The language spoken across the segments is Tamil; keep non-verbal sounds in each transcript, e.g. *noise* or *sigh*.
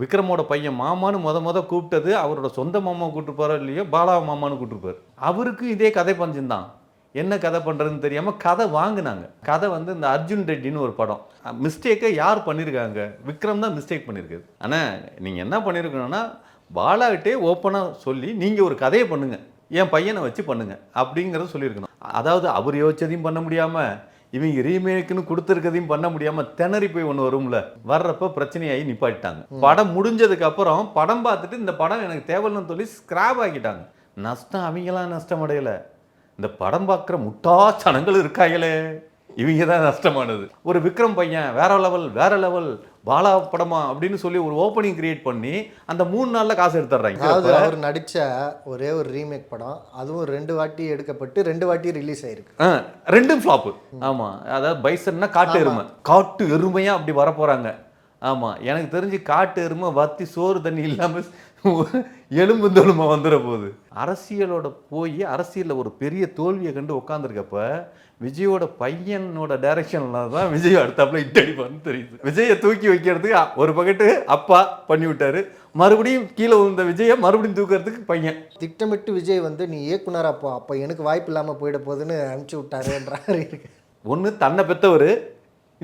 விக்ரமோட பையன் மாமான்னு முத முத கூப்பிட்டது அவரோட சொந்த மாமா கூப்பிட்டுருப்பாரோ இல்லையோ? பாலா மாமான்னு கூப்பிட்டுருப்பார் அவருக்கு இதே கதை பஞ்சம்தான் என்ன கதை பண்ணுறதுன்னு தெரியாமல் கதை வாங்கினாங்க. கதை வந்து இந்த அர்ஜுன் ரெட்டின்னு ஒரு படம். மிஸ்டேக்கை யார் பண்ணியிருக்காங்க விக்ரம் தான் மிஸ்டேக் பண்ணியிருக்குது ஆனால் நீங்கள் என்ன பண்ணியிருக்கணும்னா பாலாகிட்டே ஓப்பனாக சொல்லி நீங்கள் ஒரு கதையை பண்ணுங்கள் என் பையனை வச்சு பண்ணுங்கள் அப்படிங்கிறத சொல்லியிருக்கணும். அதாவது அவர் யோசிச்சதையும் பண்ண முடியாமல் இவங்க ரீமேக்குன்னு கொடுத்துருக்கதையும் பண்ண முடியாமல் திணறி போய் ஒன்று வரும்ல. வர்றப்ப பிரச்சனையாகி நிப்பாட்டிட்டாங்க. படம் முடிஞ்சதுக்கு அப்புறம் படம் பார்த்துட்டு இந்த படம் எனக்கு தேவையில்லைன்னு சொல்லி ஸ்கிராப் ஆக்கிட்டாங்க. நஷ்டம் அவங்களாம் நஷ்டம் அடையலை. இந்த படம் பார்க்குற முட்டா சனங்கள் இருக்காங்களே. இவங்க தான் நஷ்டமானது. ஒரு விக்ரம் பையன் வேற லெவல் வேற லெவல் பாலா படமா அப்படின்னு சொல்லி ஒரு ஓப்பனிங் கிரியேட் பண்ணி அந்த மூணு நாள்ல காசு அதாவது எடுத்துடுறாங்க அவர் நடிச்ச ஒரே ஒரு ரீமேக் படம் அதுவும் ரெண்டு வாட்டி எடுக்கப்பட்டு ரெண்டு வாட்டி ரிலீஸ் ஆயிருக்கு. ரெண்டும் ஃப்ளாப்பு ஆமா அதாவது பைசன்னா காட்டு எருமை. காட்டு எருமையா அப்படி வர போறாங்க ஆமா எனக்கு தெரிஞ்சு காட்டு எருமை வத்தி சோறு தண்ணி இல்லாம எலும்பு தோலுமா வந்துட போகுது அரசியலோட போய் அரசியல்ல ஒரு பெரிய தோல்வியை கண்டு உட்காந்துருக்கப்ப விஜயோட பையனோட டைரக்ஷன்ல தான் விஜய் அடுத்தாப்புல இட்டடிப்பான்னு தெரியுது. விஜயை தூக்கி வைக்கிறதுக்கு ஒரு பக்கெட்டு அப்பா பண்ணி விட்டாரு. மறுபடியும் கீழே விழுந்த விஜயை மறுபடியும் தூக்கிறதுக்கு பையன். திட்டமிட்டு விஜய் வந்து நீ இயக்குனர் அப்போ அப்போ எனக்கு வாய்ப்பு இல்லாமல் போயிட போகுதுன்னு அனுப்பிச்சு விட்டாருன்ற மாதிரி இருக்கு. ஒன்று தன்னை பெற்றவர்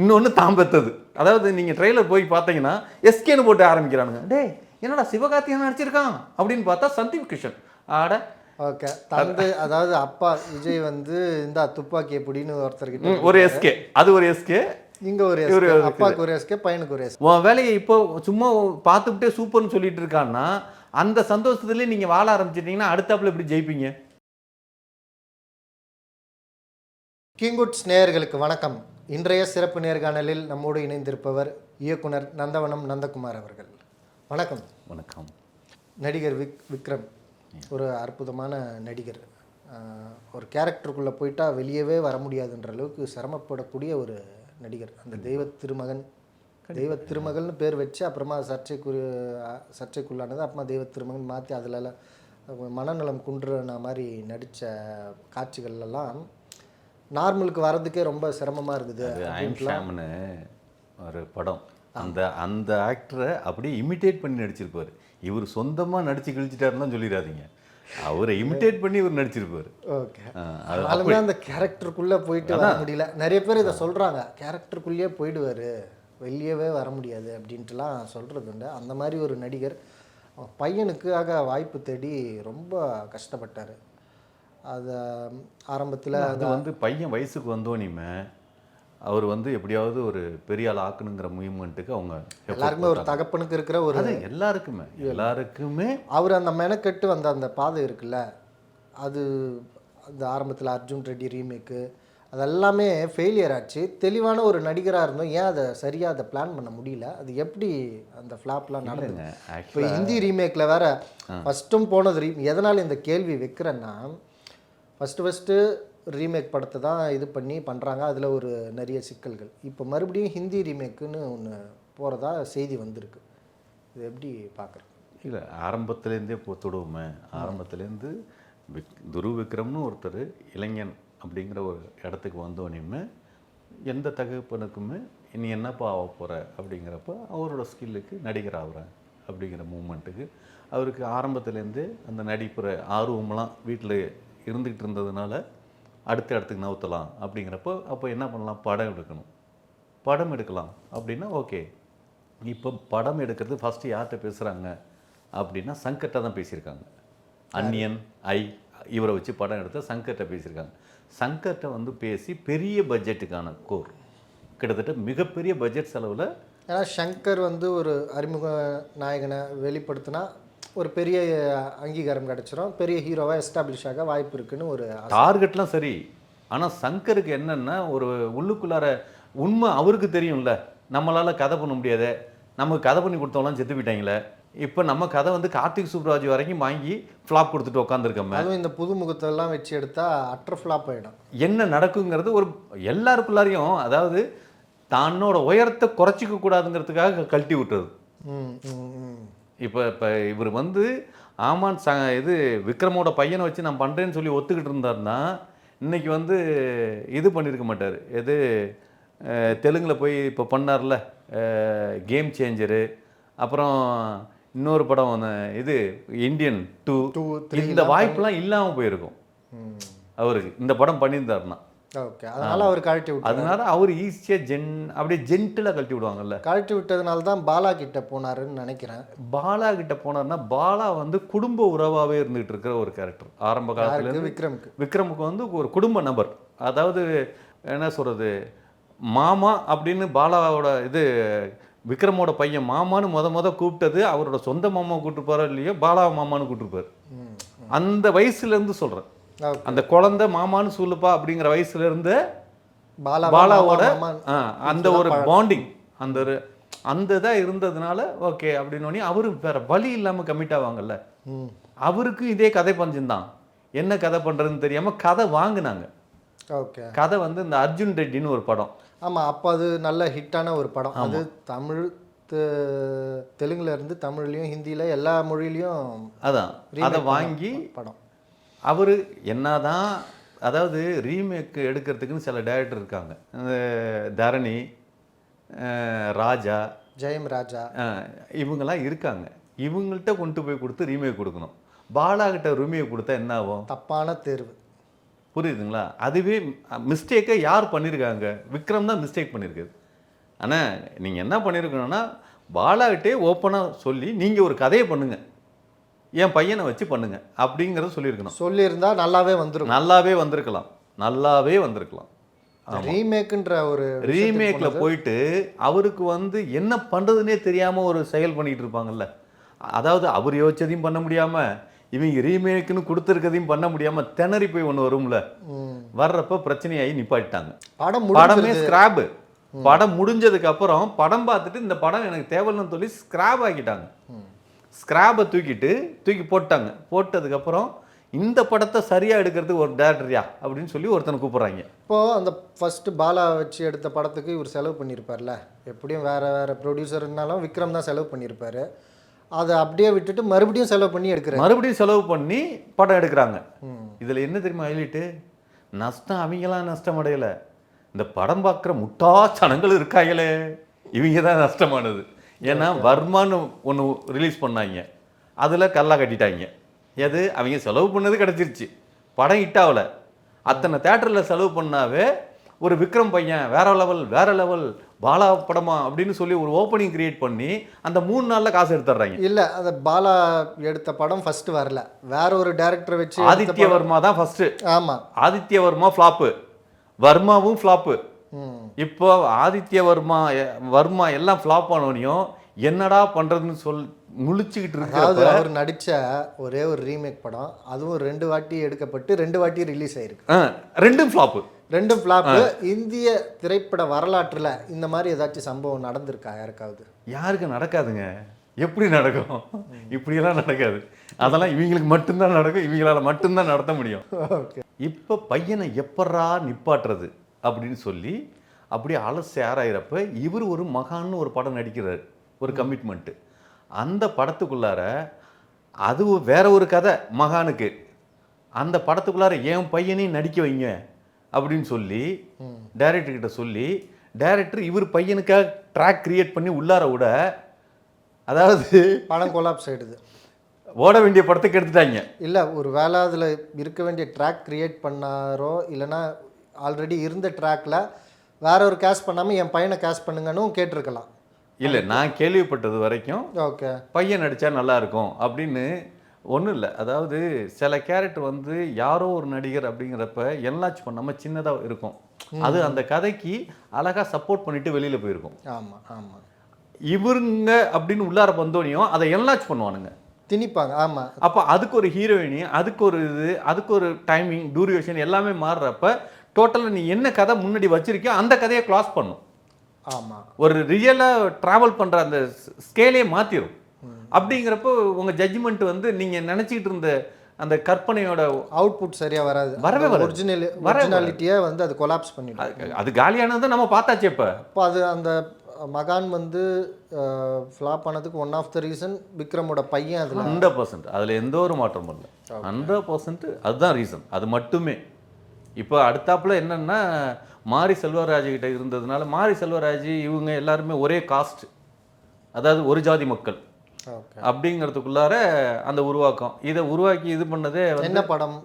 இன்னொன்று தான் பெத்தது. அதாவது நீங்கள் ட்ரெய்லர் போய் பார்த்தீங்கன்னா எஸ்கேன்னு போட்டு ஆரம்பிக்கிறானுங்க. டேய் என்னடா சிவகார்த்திகேயன் நடிச்சிருக்கான் அப்படின்னு பார்த்தா சந்தீப் கிஷன். ஆட. ஓகே தந்தை அதாவது அப்பா விஜய் வந்து இந்த துப்பாக்கி எப்படின்னு ஒருத்தர்கிட்ட ஒரு எஸ்கே அது ஒரு எஸ்கே இங்க ஒரு ஒரு அப்பாவுக்கு ஒரு எஸ்கே பையனுக்கு ஒரு எஸ்கே உன் வேலையை இப்போ சும்மா பார்த்துக்கிட்டே சூப்பர்னு சொல்லிட்டு இருக்கான்னா அந்த சந்தோஷத்துலேயே நீங்கள் வாழ ஆரம்பிச்சிட்டிங்கன்னா அடுத்தாப்புல எப்படி ஜெயிப்பீங்க? கிங்குட்ஸ் நேயர்களுக்கு வணக்கம். இன்றைய சிறப்பு நேர்காணலில் நம்மோடு இணைந்திருப்பவர் இயக்குனர் நந்தவனம் நந்தகுமார் அவர்கள். வணக்கம். வணக்கம். நடிகர் விக் விக்ரம் ஒரு அற்புதமான நடிகர். ஒரு கேரக்டருக்குள்ளே போயிட்டா வெளியவே வர முடியாதுன்ற அளவுக்கு சிரமப்படக்கூடிய ஒரு நடிகர். அந்த தெய்வ திருமகன் தெய்வ திருமகள்னு பேர் வச்சு அப்புறமா சர்ச்சைக்குரிய சர்ச்சைக்குள்ளானது அப்புறமா தெய்வ திருமகன் மாற்றி அதில் மனநலம் குன்றுன மாதிரி நடித்த காட்சிகள்லாம் நார்மலுக்கு வர்றதுக்கே ரொம்ப சிரமமாக இருக்குது ஒரு படம். அந்த அந்த ஆக்டரை அப்படியே இமிட்டேட் பண்ணி நடிச்சிருப்பாரு. இவர் சொந்தமாக நடிச்சு கிழிச்சிட்டாருன்னு சொல்லிடாதீங்க. அவரை இமிட்டேட் பண்ணி இவர் நடிச்சிருப்பாரு. ஓகே. அந்த கேரக்டருக்குள்ளே போயிட்டு வர முடியல. நிறைய பேர் இதை சொல்கிறாங்க கேரக்டருக்குள்ளேயே போயிடுவார். வெளியவே வர முடியாது அப்படின்ட்டுலாம் சொல்கிறது உண்டு. அந்த மாதிரி ஒரு நடிகர் பையனுக்காக வாய்ப்பு தேடி ரொம்ப கஷ்டப்பட்டார். அதை ஆரம்பத்தில் அது வந்து பையன் வயசுக்கு வந்தோனிமே அவர் வந்து எப்படியாவது ஒரு பெரிய ஆள் ஆக்கணுங்கிற மூவ்மெண்ட்டுக்கு அவங்க எல்லாருக்குமே ஒரு. தகப்பனுக்கு இருக்கிற ஒரு அது எல்லாருக்குமே. எல்லாருக்குமே அவர் அந்த மெனக்கெட்டு வந்த அந்த பாதை இருக்குல்ல அது அந்த ஆரம்பத்தில் அர்ஜுன் ரெட்டி ரீமேக்கு அதெல்லாமே ஃபெயிலியர் ஆச்சு. தெளிவான ஒரு நடிகராக இருந்தோம் ஏன் அதை சரியாக அதை பிளான் பண்ண முடியல? அது எப்படி அந்த ஃப்ளாப்லாம் நடந்தது? இல்லைங்க இப்போ ஹிந்தி ரீமேக்கில் வேற ஃபஸ்ட்டும் போனது ரீ எதனால் இந்த கேள்வி வைக்கிறேன்னா ஃபஸ்ட்டு ஃபஸ்ட்டு ரீமேக் படத்தை தான் இது பண்ணி பண்ணுறாங்க அதில் ஒரு நிறைய சிக்கல்கள். இப்போ மறுபடியும் ஹிந்தி ரீமேக்குன்னு ஒன்று போகிறதா செய்தி வந்திருக்கு. இது எப்படி பார்க்குறேன் இல்லை ஆரம்பத்துலேருந்தே போ தொடுவோமே. ஆரம்பத்துலேருந்து விக் துரு விக்ரம்னு ஒருத்தர் இளைஞன் அப்படிங்கிற ஒரு இடத்துக்கு வந்தோடனே எந்த தகப்பனுக்குமே நீ என்னப்பா ஆக போகிற அப்படிங்கிறப்ப அவரோட ஸ்கில்லுக்கு நடிகர் ஆகுறேன் அப்படிங்கிற மூமெண்ட்டுக்கு அவருக்கு ஆரம்பத்துலேருந்தே அந்த நடிப்புற ஆர்வம்லாம் வீட்டில் இருந்துக்கிட்டு இருந்ததுனால அடுத்த இடத்துக்கு நவுத்தலாம் அப்படிங்கிறப்போ அப்போ என்ன பண்ணலாம்? படம் எடுக்கணும். படம் எடுக்கலாம். அப்படின்னா ஓகே. இப்போ படம் எடுக்கிறது ஃபஸ்ட்டு யார்கிட்ட பேசுகிறாங்க அப்படின்னா சங்கர்ட்ட தான் பேசியிருக்காங்க. அன்னியன் ஐ இவரை வச்சு படம் எடுத்த சங்கர்ட்ட பேசியிருக்காங்க. சங்கர்ட்ட வந்து பேசி பெரிய பட்ஜெட்டுக்கான கோர் கிட்டத்தட்ட மிகப்பெரிய பட்ஜெட் செலவில் ஏன்னா சங்கர் வந்து ஒரு அறிமுக நாயகனை வெளிப்படுத்தினா ஒரு பெரிய அங்கீகாரம் கிடைச்சிரும். பெரிய ஹீரோவாக எஸ்டாப்ளிஷ் ஆக வாய்ப்பு இருக்குன்னு ஒரு. டார்கெட்லாம் சரி. ஆனால் சங்கருக்கு என்னன்னா ஒரு உள்ளுக்குள்ளார உண்மை அவருக்கு தெரியும்ல. நம்மளால் கதை பண்ண முடியாதே. நமக்கு கதை பண்ணி கொடுத்தவங்களாம் செத்து போயிட்டாங்களே. இப்போ நம்ம கதை வந்து கார்த்திக் சுப்ராஜ் வரைக்கும் வாங்கி ஃப்ளாப் கொடுத்துட்டு உட்காந்துருக்கோமே அதுவும் இந்த புது முகத்தெல்லாம் வச்சு எடுத்தா அட்ர ஃப்ளாப் ஆகிடும் என்ன நடக்குங்கிறது ஒரு எல்லாருக்குள்ளாரையும் அதாவது தன்னோட உயரத்தை குறைச்சிக்க கூடாதுங்கிறதுக்காக கழட்டி விட்டுறது ம் ம் ம். இப்போ இப்போ இவர் வந்து ஆமான் ச இது விக்ரமோட பையனை வச்சு நான் பண்ணுறேன்னு சொல்லி ஒத்துக்கிட்டு இருந்தாருன்னா இன்னைக்கு வந்து இது பண்ணியிருக்க மாட்டார். எது தெலுங்குல போய் இப்போ பண்ணார்ல கேம் சேஞ்சரு அப்புறம் இன்னொரு படம் இது இந்தியன் டூ three இந்த வாய்ப்பெல்லாம் இல்லாமல் போயிருக்கும். அவருக்கு இந்த படம் பண்ணியிருந்தாருன்னா. ஓகே. அதனால அவர் கழட்டி விட்டார். அதனால அவர் ஈஸியாக ஜென் அப்படியே ஜென்டிலாக கழட்டி விடுவாங்கல்ல. கழட்டி விட்டதுனால தான் பாலா கிட்ட போனாருன்னு நினைக்கிறேன். பாலா கிட்ட போனார்னா பாலா வந்து குடும்ப உறவாகவே இருந்துகிட்டு இருக்கிற ஒரு கேரக்டர் ஆரம்ப காலத்துல விக்ரம்க்கு. விக்ரமுக்கு வந்து ஒரு குடும்ப நபர். அதாவது என்ன சொல்றது? மாமா அப்படின்னு பாலாவோட இது விக்ரமோட பையன் மாமான்னு முத முத கூப்பிட்டது அவரோட சொந்த மாமா கூப்பிட்டு போறோ இல்லையோ பாலா மாமான்னு கூப்பிட்டுருப்பாரு. அந்த வயசுல இருந்து சொல்றேன். ஓகே அந்த குழந்தை மாமான்னு சொல்லுப்பா அப்படிங்கிற வயசுல இருந்து பாலா பாலாவோட அந்த ஒரு பாண்டிங் அந்த ஒரு அந்த இதாக இருந்ததுனால ஓகே அப்படின்னு அவரு வேற வழி இல்லாம கமிட் ஆவாங்கல்ல. ம். அவருக்கும் இதே கதை பஞ்சம்தான் என்ன கதை பண்றதுன்னு தெரியாம கதை வாங்குனாங்க. ஓகே. கதை வந்து இந்த அர்ஜுன் ரெட்டின்னு ஒரு படம். ஆமா அப்போ அது நல்ல ஹிட்டான ஒரு படம். அது தமிழ் தெலுங்குல இருந்து தமிழ்லயும் ஹிந்தில எல்லா மொழியிலயும் அதான். அதை வாங்கி படம். அவர் என்னதான் அதாவது ரீமேக் எடுக்கிறதுக்குன்னு சில டேரக்டர் இருக்காங்க. தரணி ராஜா ஜெயம் ராஜா. இவங்கெல்லாம் இருக்காங்க. இவங்கள்ட்ட கொண்டு போய் கொடுத்து ரீமேக் கொடுக்கணும். பாலா கிட்ட ரீமேக் கொடுத்தா என்ன ஆகும்? தப்பான தேர்வு. புரியுதுங்களா? அதுவே மிஸ்டேக்கை யார் பண்ணியிருக்காங்க விக்ரம் தான் மிஸ்டேக் பண்ணியிருக்குது ஆனால் நீங்கள் என்ன பண்ணியிருக்கணும்னா பாலாகிட்டே ஓப்பனாக சொல்லி நீங்கள் ஒரு கதையை பண்ணுங்க. என் பையனை வச்சு பண்ணுங்க அப்படிங்கிறத சொல்லியிருக்கணும். சொல்லியிருந்தா நல்லாவே வந்துரும் நல்லாவே வந்திருக்கலாம். நல்லாவே வந்திருக்கலாம். ரீமேக்குன்ற ஒரு ரீமேக்ல போயிட்டு அவருக்கு வந்து என்ன பண்றதுனே தெரியாம ஒரு செயல் பண்ணிட்டு இருப்பாங்கல்ல. அதாவது அவர் யோசிச்சதையும் பண்ண முடியாம இவங்க ரீமேக்குன்னு கொடுத்துருக்கதையும் பண்ண முடியாம திணறி போய் ஒன்று வரும்ல. வர்றப்ப பிரச்சனையாகி நிப்பாட்டிட்டாங்க. படம் படமே ஸ்கிராப் படம் முடிஞ்சதுக்கு அப்புறம் படம் பார்த்துட்டு இந்த படம் எனக்கு தேவைன்னு சொல்லி ஸ்கிராப் ஆக்கிட்டாங்க. ஸ்கிராபை தூக்கிட்டு தூக்கி போட்டாங்க. போட்டதுக்கப்புறம் இந்த படத்தை சரியா எடுக்கிறதுக்கு ஒரு டேரக்டர்யா அப்படின்னு சொல்லி ஒருத்தனை கூப்பிடுறாங்க. இப்போ அந்த ஃபர்ஸ்ட் பாலா வச்சு எடுத்த படத்துக்கு இவர் செலவு பண்ணியிருப்பார்ல? எப்படியும் வேற வேற ப்ரொடியூசர் இருந்தாலும் விக்ரம் தான் செலவு பண்ணியிருப்பாரு. அதை அப்படியே விட்டுட்டு மறுபடியும் செலவு பண்ணி எடுக்கிறார். மறுபடியும் செலவு பண்ணி படம் எடுக்கிறாங்க. இதுல என்ன தெரியுமா ஹைலைட்டு? நஷ்டம் அவங்களாம் நஷ்டம் அடையல. இந்த படம் பார்க்குற முட்டாச்சனங்கள் இருக்காங்களே. இவங்க தான் நஷ்டமானது. ஏன்னா வர்மான்னு ஒன்று ரிலீஸ் பண்ணாங்க. அதில் கல்லா கட்டிட்டாங்க. எது? அவங்க செலவு பண்ணது கிடச்சிருச்சு. படம் ஹிட் ஆகல. அத்தனை தேட்டரில் செலவு பண்ணாவே ஒரு விக்ரம் பையன் வேற லெவல் வேற லெவல் பாலா படமா அப்படின்னு சொல்லி ஒரு ஓப்பனிங் கிரியேட் பண்ணி அந்த மூணு நாளில் காசு எடுத்துடுறாங்க. இல்ல அந்த பாலா எடுத்த படம் ஃபர்ஸ்ட் வரல. வேற ஒரு டைரக்டர் வச்சு ஆதித்ய வர்மா தான் ஃபர்ஸ்ட் ஆமா. ஆதித்ய வர்மா ஃப்ளாப்பு வர்மாவும் ஃப்ளாப்பு இப்போ ஆதித்ய வர்மா எல்லாம் ஃப்ளாப் ஆனோனையும் என்னடா பண்றதுன்னு சொல் முழிச்சுக்கிட்டு அதாவது இருக்க அவர் நடிச்ச ஒரே ஒரு ரீமேக் படம். அதுவும் ரெண்டு வாட்டி எடுக்கப்பட்டு ரெண்டு வாட்டி ரிலீஸ் ஆயிருக்கு. ரெண்டும் ஃப்ளாப்பு ரெண்டும் ஃப்ளாப் இந்திய திரைப்பட வரலாற்றுல இந்த மாதிரி ஏதாச்சும் சம்பவம் நடந்திருக்கா? யாருக்காவது? யாருக்கு நடக்காதுங்க. எப்படி நடக்கும்? இப்படியெல்லாம் நடக்காது. அதெல்லாம் இவங்களுக்கு மட்டும்தான் நடக்கும். இவங்களால மட்டும்தான் நடத்த முடியும். *laughs* ஓகே இப்போ பையனை எப்பட்றா நிப்பாட்டுறது? அப்படின்னு சொல்லி அப்படியே அலசி ஆராயிறப்ப இவர் ஒரு மகான்னு ஒரு படம் நடிக்கிறார். ஒரு கமிட்மெண்ட்டு அந்த படத்துக்குள்ளார அது வேற ஒரு கதை மகானுக்கு. அந்த படத்துக்குள்ளார என் பையனையும் நடிக்க வைங்க அப்படின்னு சொல்லி டைரக்டர் கிட்ட சொல்லி டைரக்டர் இவர் பையனுக்காக ட்ராக் கிரியேட் பண்ணி உள்ளார விட அதாவது படம் கொலாப்ஸ் ஆயிடுது. ஓட வேண்டிய படத்துக்கு எடுத்துட்டாங்க. இல்ல ஒரு வேளை அதுல இருக்க வேண்டிய ட்ராக் கிரியேட் பண்ணாரோ இல்லைன்னா ஆல்ரெடி இருந்த ட்ராக்ல வேற ஒரு கேஷ் பண்ணாம என் பையனை கேஷ் பண்ணுங்கன்னு கேட்டிருக்கலாம். இல்லை நான் கேள்விப்பட்டது வரைக்கும் ஓகே பையன் நடித்தா நல்லா இருக்கும் அப்படின்னு ஒன்றும் இல்லை. அதாவது சில கேரக்டர் வந்து யாரோ ஒரு நடிகர் அப்படிங்கிறப்ப என்லாச் பண்ணாமல் சின்னதாக இருக்கும். அது அந்த கதைக்கு அழகாக சப்போர்ட் பண்ணிட்டு வெளியில் போயிருக்கும். ஆமா ஆமா. இவருங்க அப்படின்னு உள்ளார வந்தோனையும் அதை என்லாச் பண்ணுவானுங்க. திணிப்பாங்க ஆமா. அப்போ அதுக்கு ஒரு ஹீரோயினி அதுக்கு ஒரு இது அதுக்கு ஒரு டைமிங் டூரியோஷன் எல்லாமே மாறுறப்ப டோட்டலாக நீ என்ன கதை முன்னாடி வச்சிருக்கியோ அந்த கதையை க்ளாஸ் பண்ணும். ஆமா. ஒரு ரியலாக ட்ராவல் பண்ணுற அந்த ஸ்கேலே மாற்றிடும் அப்படிங்கிறப்போ உங்கள் ஜட்ஜ்மெண்ட் வந்து நீங்கள் நினச்சிக்கிட்டு இருந்த அந்த கற்பனையோட அவுட்புட் சரியா வராது. வரவே வராது. ஒரிஜினல் ஒரிஜினாலிட்டியை வந்து அது கொலாப்ஸ் பண்ணிடும். அது- காலியானதை நம்ம பார்த்தாச்சு இப்போ. அப்போ அது அந்த மகான் வந்து ஃப்ளாப் ஆனதுக்கு ஒன் ஆஃப் த ரீசன் விக்ரமோட பையன் அதில். ஹண்ட்ரட் பர்சன்ட் அதில் எந்த ஒரு மாற்றமும் இல்லை. ஹண்ட்ரட் பர்சன்ட் அதுதான் ரீசன் அது மட்டுமே. இப்போ அடுத்தாப்புல என்னன்னா மாரி செல்வராஜ் கிட்ட இருந்ததுனால மாரி செல்வராஜ் இவங்க எல்லாருமே ஒரே காஸ்ட் அதாவது ஒரு ஜாதி மக்கள். அப்படிங்கிறதுக்குள்ளார அந்த உருவாக்கம். இதை உருவாக்கி இது பண்ணதே என்ன படம்?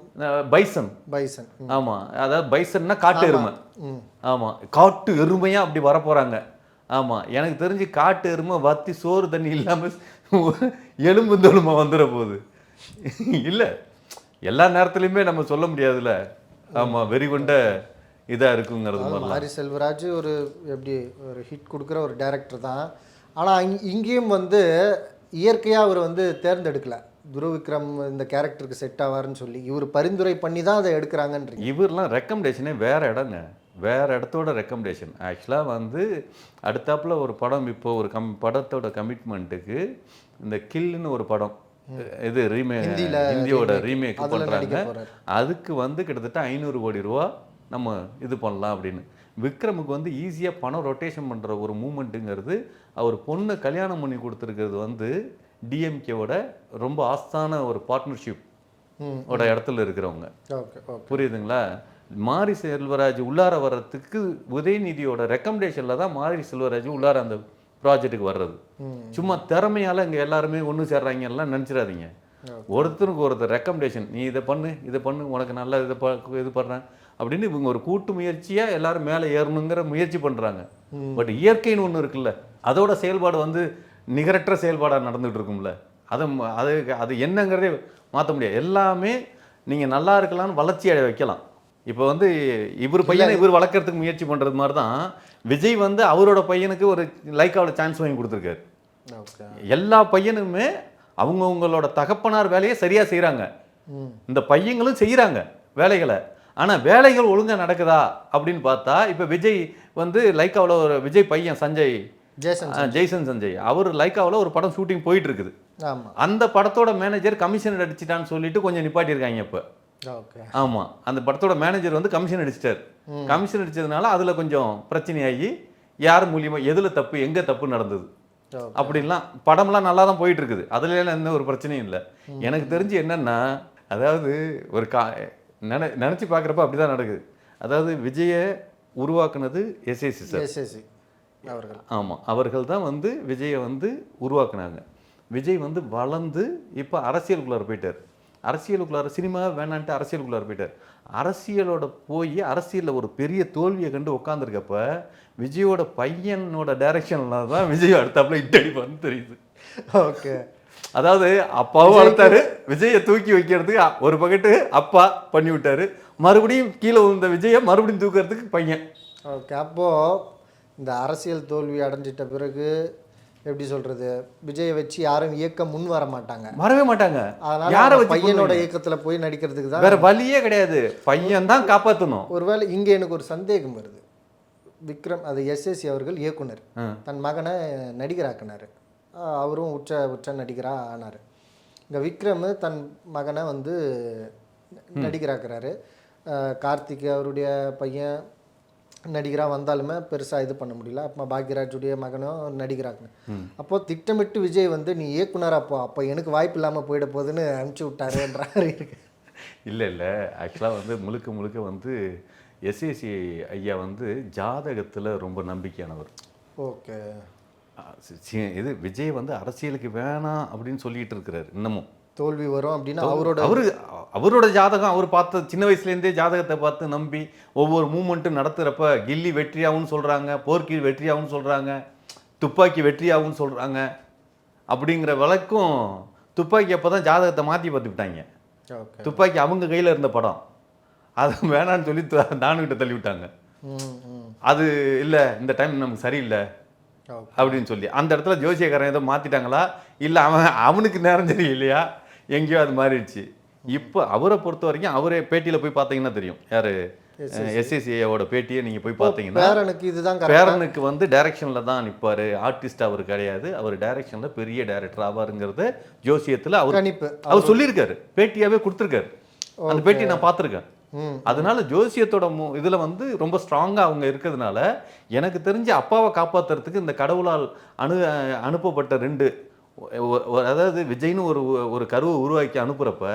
பைசன். பைசன். ம். ஆமா. அதாவது பைசன்னா காட்டு எருமை. ம். ஆமா. காட்டு எருமையா அப்படி வரப்போறாங்க. ஆமா. எனக்கு தெரிஞ்சு காட்டு எருமை வத்தி சோறு தண்ணி இல்லாம எலும்பு தோலுமா வந்துட போகுது. இல்ல. எல்லா நேரத்துலயுமே நம்ம சொல்ல முடியாதுல்ல. ஆமா வெறி கொண்ட இதா இருக்குங்கிறது மாரி செல்வராஜ் ஒரு எப்படி ஒரு ஹிட் கொடுக்குற ஒரு டைரக்டர் தான். ஆனால் இங் இங்கேயும் வந்து இயற்கையாக அவர் வந்து தேர்ந்தெடுக்கல. துருவ விக்ரம் இந்த கேரக்டருக்கு செட் ஆவாருன்னு சொல்லி. இவர் பரிந்துரை பண்ணி தான் அதை எடுக்கிறாங்கன்றீங்க. இவர்லாம் ரெக்கமெண்டேஷனே வேற இடங்க. வேற இடத்தோட ரெக்கமெண்டேஷன் ஆக்சுவலாக வந்து அடுத்தாப்புல ஒரு படம் இப்போ ஒரு கம் படத்தோட கமிட்மெண்ட்டுக்கு இந்த கில்லுன்னு ஒரு படம் இது ஹிந்தியோட. ரீமேக் அதுல நடிக்க பண்ணுறாங்க. அதுக்கு வந்து கிட்டத்தட்ட ஐநூறு கோடி ரூபா நம்ம இது பண்ணலாம் அப்படின்னு. விக்ரமுக்கு வந்து ஈஸியாக பணம் ரொட்டேஷன் பண்ணுற ஒரு மூமெண்ட்டுங்கிறது அவர் பொண்ணை கல்யாணம் பண்ணி கொடுத்துருக்கிறது வந்து டிஎம்கேவோட ரொம்ப ஆஸ்தான ஒரு பார்ட்னர்ஷிப் ஓட இடத்துல இருக்கிறவங்க. புரியுதுங்களா? மாரி செல்வராஜ் உள்ளார வர்றதுக்கு உதயநிதியோட ரெக்கமெண்டேஷனில் தான் மாரி செல்வராஜ் உள்ளார அந்த ப்ராஜெக்ட்டுக்கு வர்றது. சும்மா திறமையால இங்கே எல்லாருமே ஒன்று சேர்றாங்க எல்லாம் நினச்சிடாதீங்க ஒருத்தருக்கு ஒருத்தர் ரெக்கமெண்டேஷன் நீ இதை பண்ணு இதை பண்ணு உனக்கு நல்லா இதை இது பண்ணுறேன் அப்படின்னு இவங்க ஒரு கூட்டு முயற்சியாக எல்லாரும் மேலே ஏறணுங்கிற முயற்சி பண்ணுறாங்க பட் இயற்கைன்னு ஒன்று இருக்குல்ல அதோட செயல்பாடு வந்து நிகரற்ற செயல்பாடாக நடந்துகிட்டு இருக்கும்ல. அதை அது அது என்னங்கிறதே மாற்ற முடியாது. எல்லாமே நீங்கள் நல்லா இருக்கலாம்னு வளர்ச்சி அடைய வைக்கலாம். இப்போ வந்து இவர் பையனை இவர் வளர்க்கறதுக்கு முயற்சி பண்ணுறது மாதிரி தான் விஜய் வந்து அவரோட பையனுக்கு ஒரு லைக்காவில் சான்ஸ் வாங்கி கொடுத்துருக்காரு. எல்லா பையனுமே அவங்கவுங்களோட தகப்பனார் வேலையை சரியாக செய்கிறாங்க இந்த பையங்களும் செய்கிறாங்க வேலைகளை. ஆனால் வேலைகள் ஒழுங்காக நடக்குதா அப்படின்னு பார்த்தா இப்போ விஜய் வந்து லைக்காவில் ஒரு விஜய் பையன் சஞ்சய் ஜேசன் ஆ, ஜெய்சன் சஞ்சய் அவர் லைக்காவில் ஒரு படம் ஷூட்டிங் போயிட்டு இருக்குது அந்த படத்தோட மேனேஜர் கமிஷன் அடிச்சிட்டான்னு சொல்லிட்டு கொஞ்சம் நிப்பாட்டியிருக்காங்க இப்போ. ஓகே. ஆமாம் அந்த படத்தோட மேனேஜர் வந்து கமிஷன் அடிச்சிட்டார். கமிஷன் அடிச்சதுனால அதில் கொஞ்சம் பிரச்சனையாகி யார் மூலியமாக எதில் தப்பு எங்கே தப்பு நடந்தது? அப்படின்லாம் படம்லாம் நல்லா தான் போயிட்டு இருக்குது அதுல எந்த ஒரு பிரச்சனையும் இல்லை. எனக்கு தெரிஞ்சு என்னன்னா அதாவது ஒரு கா நினை நினச்சி பார்க்குறப்ப அப்படி தான் நடக்குது. அதாவது விஜயை உருவாக்குனது எஸ்ஏசி சார். எஸ்எஸ்சி அவர்கள். ஆமாம் அவர்கள் தான் வந்து விஜயை வந்து உருவாக்குனாங்க. விஜய் வந்து வளர்ந்து இப்போ அரசியலுக்குள்ளார போயிட்டார். அரசியலுக்குள்ளார சினிமா வேணான்ட்டு அரசியலுக்குள்ளார போயிட்டார். அரசியலோட போய் அரசியலில் ஒரு பெரிய தோல்வியை கண்டு உட்காந்துருக்கப்ப விஜயோட பையனோட டைரக்ஷனில் தான் விஜய் அடுத்தாப்புல இட்டு அடிப்பான்னு தெரியுது. ஓகே. அதாவது அப்பாவும் வளர்த்தாரு விஜயை தூக்கி வைக்கிறதுக்கு ஒரு பக்கெட்டு அப்பா பண்ணி விட்டாரு. மறுபடியும் கீழே விழுந்த விஜயை மறுபடியும் தூக்கிறதுக்கு பையன். ஓகே அப்போது இந்த அரசியல் தோல்வி அடைஞ்சிட்ட பிறகு எப்படி சொல்கிறது விஜயை வச்சு யாரும் இயக்க முன் வர மாட்டாங்க. வரவே மாட்டாங்க. அதனால யாரை பையனோட? இயக்கத்துல போய் நடிக்கிறதுக்கு தான் வேற வழியே கிடையாது. பையன் தான் காப்பாற்றணும் ஒருவேளை இங்க எனக்கு ஒரு சந்தேகம் வருது. விக்ரம் அது எஸ்எஸ்சி அவர்கள் இயக்குனர். தன் மகனை நடிகராக்குனார். அவரும் உச்ச உச்ச நடிகராக ஆனார். இங்கே விக்ரம் தன் மகனை வந்து நடிகராக்குறாரு. கார்த்திக் அவருடைய பையன் நடிகராக வந்தாலுமே பெருசாக இது பண்ண முடியல. அப்போ பாக்யராஜுடைய மகனும் நடிகராக்குனேன் அப்போ திட்டமிட்டு விஜய் வந்து நீ இயக்குனர் அப்போ அப்போ எனக்கு வாய்ப்பு இல்லாமல் போயிட போகுதுன்னு அனுப்பிச்சி விட்டாருன்றாரு இருக்கு. இல்லை இல்லை. ஆக்சுவலாக வந்து முழுக்க முழுக்க வந்து எஸ்ஏசி ஐயா வந்து ஜாதகத்தில் ரொம்ப நம்பிக்கையானவர். ஓகே. இது விஜய் வந்து அரசியலுக்கு வேணாம் அப்படின்னு சொல்லிட்டு இருக்கிறாரு இன்னமும். தோல்வி வரும் அப்படின்னு அவரோட அவரு அவரோட ஜாதகம் அவர் பார்த்த சின்ன வயசுலேருந்தே ஜாதகத்தை பார்த்து நம்பி ஒவ்வொரு மூமெண்ட்டும் நடத்துகிறப்ப கில்லி வெற்றியாகும்னு சொல்கிறாங்க போர்க்கி வெற்றியாகும்னு சொல்கிறாங்க துப்பாக்கி வெற்றியாகும்னு சொல்கிறாங்க அப்படிங்கிற வழக்கும் துப்பாக்கி அப்போ தான் ஜாதகத்தை மாற்றி பார்த்து விட்டாங்க ஓகே. துப்பாக்கி அவங்க கையில் இருந்த படம். அது வேணான்னு சொல்லி த- தானுகிட்ட தள்ளி விட்டாங்க ம் ம் அது இல்லை இந்த டைம் நமக்கு சரியில்லை அப்படின்னு சொல்லி. அந்த இடத்துல ஜோசியக்காரன் ஏதோ மாற்றிட்டாங்களா இல்லை அவன் அவனுக்கு நேரம் தெரியலையா எங்கேயோ அது மாறிடுச்சு. இப்போ அவரை பொறுத்த வரைக்கும் அவரே பேட்டியில் போய் பார்த்தீங்கன்னா தெரியும். யார்? எஸ்எஸ்சியோட பேட்டியை நீங்கள் போய் பார்த்தீங்கன்னா பேரனுக்கு இதுதான். பேரனுக்கு வந்து டைரக்ஷனில் தான் நிற்பார் ஆர்டிஸ்ட் அவர் கிடையாது. அவர் டைரக்ஷனில் பெரிய டைரக்டர் ஆவாருங்கிறத ஜோசியத்தில் அவர் அவர் சொல்லியிருக்காரு. பேட்டியாவே கொடுத்துருக்காரு. அந்த பேட்டி நான் பார்த்துருக்கேன். அதனால ஜோசியத்தோட இதில் வந்து ரொம்ப ஸ்ட்ராங்காக அவங்க இருக்கிறதுனால எனக்கு தெரிஞ்சு அப்பாவை காப்பாத்துறதுக்கு இந்த கடவுளால் அனு அனுப்பப்பட்ட ரெண்டு அதாவது விஜய்னு ஒரு ஒரு கருவை உருவாக்கி அனுப்புகிறப்ப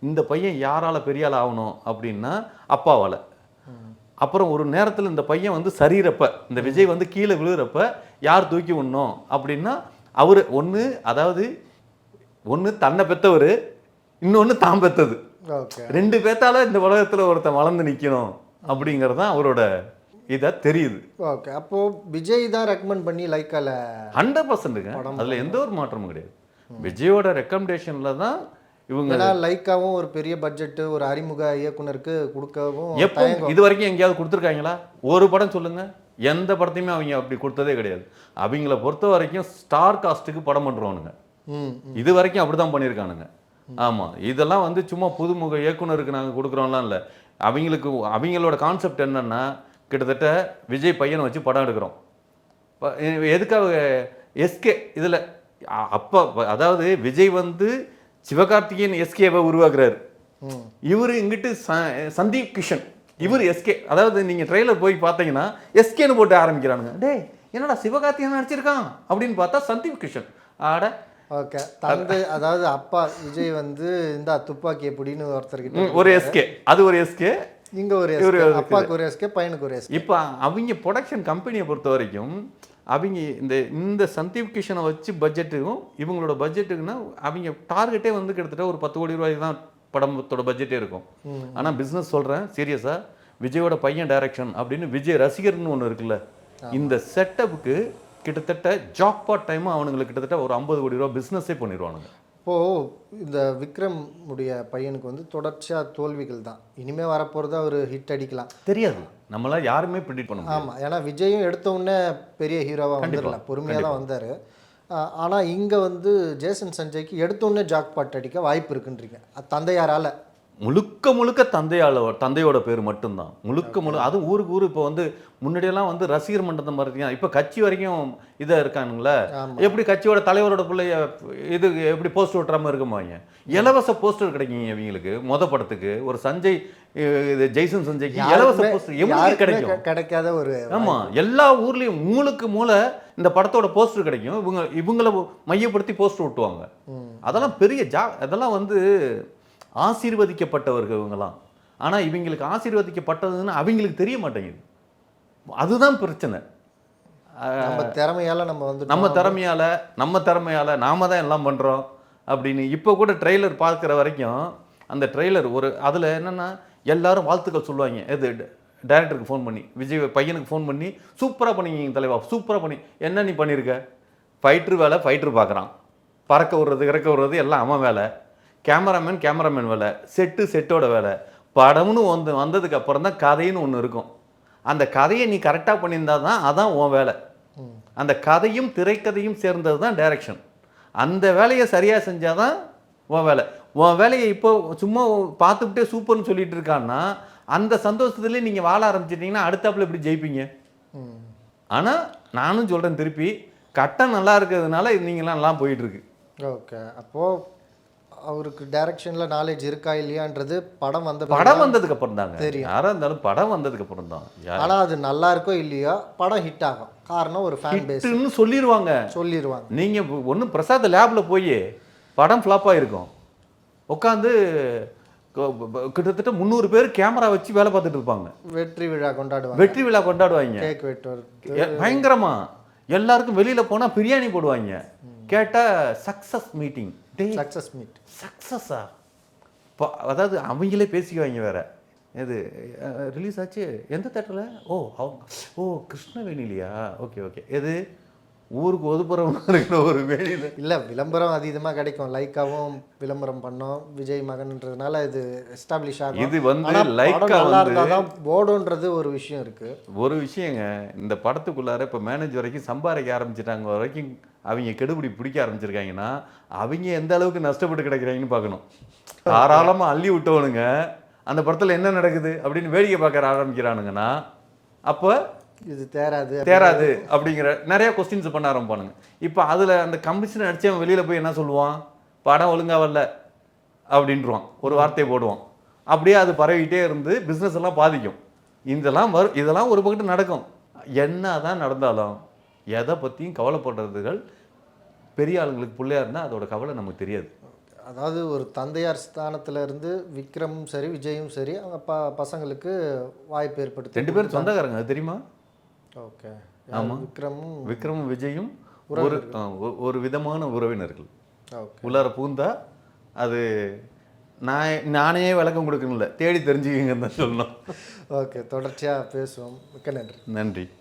இந்த பையன் யாரால் பெரிய ஆள் ஆகணும் அப்படின்னா அப்பாவால். அப்புறம் ஒரு நேரத்தில் இந்த பையன் வந்து சரியிறப்ப இந்த விஜய் வந்து கீழே விழுகிறப்ப யார் தூக்கி விடணும் அப்படின்னா அவர் ஒன்று அதாவது ஒன்று தன்னை பெற்றவர் இன்னொன்று தான் பெற்றது ரெண்டு பேத்தால இந்த உலகத்தில் ஒருத்தன் வளர்ந்து நிற்கணும் அப்படிங்கிறது தான் அவரோட இதாக தெரியுது. ஓகே அப்போது விஜய் தான் ரெக்கமெண்ட் பண்ணி லைக்கால ஹண்ட்ரட் பர்சன்ட்டுங்க அதில் எந்த ஒரு மாற்றமும் கிடையாது. விஜயோட ரெக்கமெண்டேஷனில் தான் இவங்க ஏன்னா லைக்காவும் ஒரு பெரிய பட்ஜெட்டு ஒரு அறிமுக இயக்குனருக்கு கொடுக்கவும் எப்போ? இது வரைக்கும் எங்கேயாவது கொடுத்துருக்காங்களா? ஒரு படம் சொல்லுங்க. எந்த படத்தையுமே அவங்க அப்படி கொடுத்ததே கிடையாது. அவங்கள பொறுத்த வரைக்கும் ஸ்டார் காஸ்ட்டுக்கு படம் பண்ணுறவனுங்க இது வரைக்கும் அப்படி தான் பண்ணியிருக்கானுங்க. ஆமாம் இதெல்லாம் வந்து சும்மா புதுமுக இயக்குனருக்கு நாங்கள் கொடுக்குறோம்லாம் இல்லை. அவங்களுக்கு அவங்களோட கான்செப்ட் என்னன்னா கிட்டத்தட்ட விஜய் பையனை வச்சு படம் எடுக்கிறோம். எதுக்காக எஸ்கே இதில் அப்போ அதாவது விஜய் வந்து சிவகார்த்திகேயன் எஸ்கேவை உருவாக்குறாரு. இவர் இங்கிட்டு சந்தீப் கிஷன் இவர் எஸ்கே. அதாவது நீங்கள் ட்ரெய்லர் போய் பார்த்தீங்கன்னா எஸ்கேன்னு போட்டு ஆரம்பிக்கிறானுங்க. டேய் என்னடா சிவகார்த்திகேயன் நடிச்சிருக்கான்? அப்படின்னு பார்த்தா சந்தீப் கிஷன். ஆட. ஓகே தந்தை அதாவது அப்பா விஜய் வந்து இந்த துப்பாக்கி எப்படின்னு ஒருத்தர்கிட்ட ம், ஒரு எஸ்கே அது ஒரு எஸ்கே. இங்க ஒரு அப்பாவுக்கு ஒரு எஸ்கே பையனுக்கு ஒரு எஸ்கே இப்போ அவங்க ப்ரொடக்ஷன் கம்பெனியை பொறுத்த வரைக்கும் அவங்க இந்த இந்த சந்தீப் கிஷனை வச்சு பட்ஜெட்டுக்கும் இவங்களோட பட்ஜெட்டுக்குன்னா அவங்க டார்கெட்டே வந்து கிட்டத்தட்ட ஒரு பத்து கோடி ரூபாய் தான் படத்தோட பட்ஜெட்டே இருக்கும். ஆனால் பிஸ்னஸ் சொல்கிறேன் சீரியஸாக விஜயோட பையன் டைரக்ஷன் அப்படின்னு விஜய் ரசிகர்னு ஒன்று இருக்குல்ல. இந்த செட்டப்புக்கு கிட்டத்தட்ட ஜாக்பாட் டைமும் அவனுங்களுக்கு கிட்டத்தட்ட ஒரு ஐம்பது கோடி ரூபா பிஸ்னஸே பண்ணிடுவானுங்க. இப்போ இந்த விக்ரம் உடைய பையனுக்கு வந்து தொடர்ச்சியா தோல்விகள் தான். இனிமே வரப்போறது அவர் ஹிட் அடிக்கலாம். தெரியாது. நம்மளாம் யாருமே ப்ரிடிக்ட் பண்ண முடியாது. ஆமா. ஏன்னா விஜயும் எடுத்த உடனே பெரிய ஹீரோவா வந்துடல பொறுமையா தான் வந்தாரு. ஆஹ் ஆனா இங்க வந்து ஜேசன் சஞ்சய்க்கு எடுத்த உடனே ஜாக் பாட் அடிக்க வாய்ப்பு இருக்குன்றீங்க தந்தையாரால. முழுக்க முழுக்க தந்தையால தந்தையோட பேர் மட்டும்தான். முழுக்க முழு அது ஊருக்கு ஊர் இப்போ வந்து முன்னாடியெல்லாம் வந்து ரசிகர் மன்றத்தை மாதிரி இப்போ கட்சி வரைக்கும் இதாக இருக்கானுங்களே. எப்படி கட்சியோட தலைவரோட பிள்ளைய இது எப்படி போஸ்டர் ஓட்டுறாம இருக்குமாங்க இலவச போஸ்டர் கிடைக்குங்க இவங்களுக்கு மொத படத்துக்கு. ஒரு சஞ்சய் இது ஜெய்சன் சஞ்சய்க்கு இலவச போஸ்டர் எப்படி கிடைக்கும்? கிடைக்காத ஒரு ஆமா. எல்லா ஊர்லயும் மூளுக்கு மூளை இந்த படத்தோட போஸ்டர் கிடைக்கும். இவங்க இவங்கள மையப்படுத்தி போஸ்டர் ஒட்டுவாங்க. அதெல்லாம் பெரிய ஜா அதெல்லாம் வந்து ஆசீர்வதிக்கப்பட்டவர்கள் இவங்கெல்லாம். ஆனா இவங்களுக்கு ஆசீர்வதிக்கப்பட்டதுன்னு அவங்களுக்கு தெரிய மாட்டேங்குது. அதுதான் பிரச்சனை. நம்ம திறமையால நம்ம வந்து நம்ம திறமையால நம்ம திறமையால நாம தான் எல்லாம் பண்றோம் அப்படின்னு இப்போ கூட ட்ரெய்லர் பார்க்குற வரைக்கும் அந்த ட்ரெய்லர் ஒரு அதுல என்னன்னா எல்லாரும் வாழ்த்துக்கள் சொல்லுவாங்க. எது டைரக்டருக்கு ஃபோன் பண்ணி விஜய் பையனுக்கு ஃபோன் பண்ணி சூப்பராக பண்ணிக்கிங்க தலைவா சூப்பராக பண்ணி என்ன நீ பண்ணியிருக்க ஃபைட்ரு வேலை ஃபைட்ரு பார்க்குறான். பறக்க விடுறது இறக்க விடுறது எல்லாம் அவன் வேலை. கேமராமேன் கேமராமேன் வேலை. செட்டு செட்டோட வேலை. படம்னு வந்து வந்ததுக்கு அப்புறம் தான் கதைன்னு ஒன்று இருக்கும். அந்த கதையை நீ கரெக்டாக பண்ணியிருந்தா தான் அதான் உன் வேலை. அந்த கதையும் திரைக்கதையும் சேர்ந்தது தான் டைரக்ஷன் அந்த வேலையை சரியாக செஞ்சால் தான் உன் வேலை. உன் வேலையை இப்போ சும்மா பார்த்துக்கிட்டே சூப்பர்னு சொல்லிட்டு இருக்கான்னா அந்த சந்தோஷத்துலேயே நீங்கள் வாழ ஆரம்பிச்சிட்டிங்கன்னா அடுத்தாப்புல எப்படி ஜெயிப்பீங்க. ஆனால் நானும் சொல்கிறேன் திருப்பி கட்டம் நல்லா இருக்கிறதுனால நீங்களாம் நல்லா போயிட்டு இருக்கு. ஓகே. அப்போ அவருக்கு டைரக்ஷன்ல நாலேஜ் இருக்கா இல்லையான்றது படம் வந்த படம் வந்ததுக்கு அப்புறம் தாங்க தெரியும். யாராக இருந்தாலும் படம் வந்ததுக்கு அப்புறம் தான் ஆனா அது நல்லா இருக்கோ இல்லையோ படம் ஹிட் ஆகும். காரணம் ஒரு ஃபேன் பேஸ் ஹிட்டுன்னு சொல்லிடுவாங்க சொல்லிடுவாங்க நீங்கள் ஒன்றும் பிரசாத் லேபில் போய் படம் ஃப்ளாப்பாக இருக்கும் உட்காந்து கிட்டத்தட்ட முந்நூறு பேர் கேமரா வச்சு வேலை பார்த்துட்டு இருப்பாங்க. வெற்றி விழா கொண்டாடுவாங்க. வெற்றி விழா கொண்டாடுவாங்க. கேக் வெட்டுவது எ- பயங்கரமா. எல்லாருக்கும் வெளியில போனா பிரியாணி போடுவாங்க. கேட்டா success meeting day success meet சக்சஸா அதாவது அவங்களே பேசிக்குவாங்க வேற. இது ரிலீஸ் ஆச்சு. எந்த தேட்டரில் ஓ அவங்க ஓ கிருஷ்ணவேணிலையா? Okay okay. எது? ஊருக்கு ஒதுப்புறமா இருக்கிற ஒரு வேணியில். இல்ல விளம்பரம் அதிகமா கிடைக்கும். லைக்காவும் விளம்பரம் பண்ணோம். விஜய் மகன்ன்றதுனால இது எஸ்டாப்ளிஷ் ஆகும். இது வந்து லைக்கா இருந்தாதான் ஓடுன்றது ஒரு விஷயம் இருக்கு. ஒரு விஷயங்க. இந்த படத்துக்குள்ளார இப்போ மேனேஜ் வரைக்கும் சம்பாதிக்க ஆரம்பிச்சிட்டாங்க. வரைக்கும் அவங்க கெடுபிடி பிடிக்க ஆரம்பிச்சிருக்காங்கன்னா அவங்க எந்த அளவுக்கு நஷ்டப்பட்டு கிடக்குறாங்கன்னு பார்க்கணும். தாராளமாக அள்ளி விட்டவனுங்க அந்த படத்தில் என்ன நடக்குது அப்படின்னு வேடிக்கை பார்க்க ஆரம்பிக்கிறானுங்கன்னா அப்போ இது தேராது தேராது அப்படிங்கிற நிறைய கொஸ்டின்ஸ் பண்ண ஆரம்பிப்பானுங்க. இப்போ அதில் அந்த கமிஷன் அடிச்சவன் வெளியில் போய் என்ன சொல்லுவான்? படம் ஒழுங்கா வரல அப்படின்றான் ஒரு வார்த்தையை போடுவான். அப்படியே அது பரவிட்டே இருந்து பிஸ்னஸ் எல்லாம் பாதிக்கும். இதெல்லாம் வரும் இதெல்லாம் ஒரு பக்கத்து நடக்கும். என்ன தான் நடந்தாலும் எதை பற்றியும் கவலைப்படுறதுகள் பெரிய ஆளுங்களுக்கு பிள்ளையா இருந்தால் அதோட கவலை நமக்கு தெரியாது. அதாவது ஒரு தந்தையார் ஸ்தானத்துல இருந்து விக்ரமும் சரி விஜயும் சரி அவங்க ப பசங்களுக்கு வாய்ப்பு ஏற்படுத்தி ரெண்டு பேரும் சொந்தக்காரங்க அது தெரியுமா? ஓகே. ஆமா. விக்ரமும் விக்ரமும் விஜயும் ஒரு ஒரு விதமான உறவினர்கள். உள்ளார பூந்தா அது நான் நானே விளக்கம் கொடுக்கணும்ல. தேடி தெரிஞ்சுக்கிங்கன்னு தான் சொல்லணும். ஓகே தொடர்ச்சியாக பேசுவோம். மிக்க நன்றி. நன்றி.